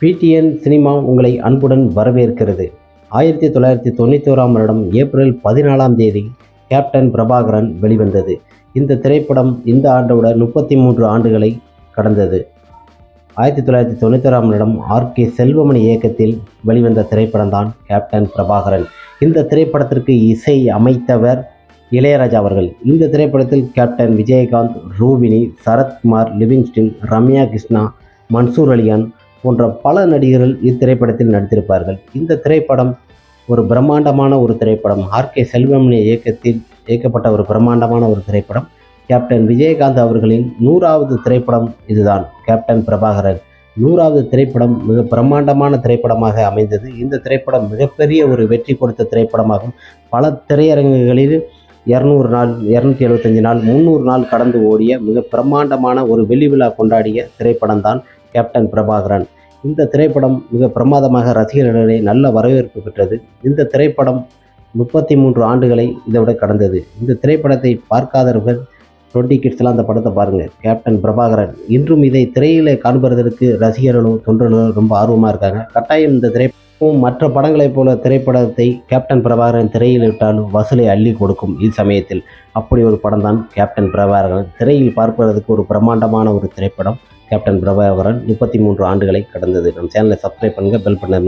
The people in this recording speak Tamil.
பிடிஎன் சினிமா உங்களை அன்புடன் வரவேற்கிறது. ஆயிரத்தி தொள்ளாயிரத்தி தொண்ணூத்தோராம் வருடம் ஏப்ரல் பதினாலாம் தேதி கேப்டன் பிரபாகரன் வெளிவந்தது. இந்த திரைப்படம் இந்த ஆண்டோட முப்பத்தி மூன்று ஆண்டுகளை கடந்தது. ஆயிரத்தி தொள்ளாயிரத்தி தொண்ணூத்தோராம் வருடம் ஆர்கே செல்வமணி இயக்கத்தில் வெளிவந்த திரைப்படம் தான் கேப்டன் பிரபாகரன். இந்த திரைப்படத்திற்கு இசை அமைத்தவர் இளையராஜா அவர்கள். இந்த திரைப்படத்தில் கேப்டன் விஜயகாந்த் ரூபினி சரத்குமார் லிவிங்ஸ்டின் ரம்யா கிருஷ்ணா மன்சூர் அலியான் போன்ற பல நடிகர்கள் இத்திரைப்படத்தில் நடித்திருப்பார்கள். இந்த திரைப்படம் ஒரு பிரம்மாண்டமான ஒரு திரைப்படம். ஆர்கே செல்வமணி இயக்கத்தில் இயக்கப்பட்ட ஒரு பிரம்மாண்டமான ஒரு திரைப்படம். கேப்டன் விஜயகாந்த் அவர்களின் நூறாவது திரைப்படம் இதுதான். கேப்டன் பிரபாகரன் நூறாவது திரைப்படம் மிக பிரம்மாண்டமான திரைப்படமாக அமைந்தது. இந்த திரைப்படம் மிகப்பெரிய ஒரு வெற்றி கொடுத்த திரைப்படமாகும். பல திரையரங்குகளில் இரநூறு நாள் இரநூத்தி எழுபத்தஞ்சு நாள் முந்நூறு நாள் கடந்து ஓடிய மிக பிரம்மாண்டமான ஒரு வெள்ளி விழா கொண்டாடிய திரைப்படம்தான் கேப்டன் பிரபாகரன். இந்த திரைப்படம் மிக பிரமாதமாக ரசிகர்களிடையே நல்ல வரவேற்பு பெற்றது. இந்த திரைப்படம் முப்பத்தி மூன்று ஆண்டுகளை இதைவிட கடந்தது. இந்த திரைப்படத்தை பார்க்காதவர்கள் டுவெண்ட்டி கிட்ஸ்லாம் அந்த படத்தை பாருங்கள் கேப்டன் பிரபாகரன். இன்றும் இதை திரையிலே காண்பதற்கு ரசிகர்களும் தொண்டர்களும் ரொம்ப ஆர்வமாக இருக்காங்க. கட்டாயம் இந்த திரைப்படம் மற்ற படங்களைப் போல திரைப்படத்தை கேப்டன் பிரபாகரன் திரையில் விட்டாலும் வசூலை அள்ளி கொடுக்கும் இச்சமயத்தில் அப்படி ஒரு படம் தான் கேப்டன் பிரபாகரன் திரையில் பார்ப்பதற்கு ஒரு பிரம்மாண்டமான ஒரு திரைப்படம். கேப்டன் பிரபாகரன் முப்பத்தி மூன்று ஆண்டுகளை கடந்தது. நம்ம சேனலை சப்ஸ்கிரைப் பண்ணுங்கள் பெல் பண்ணுங்க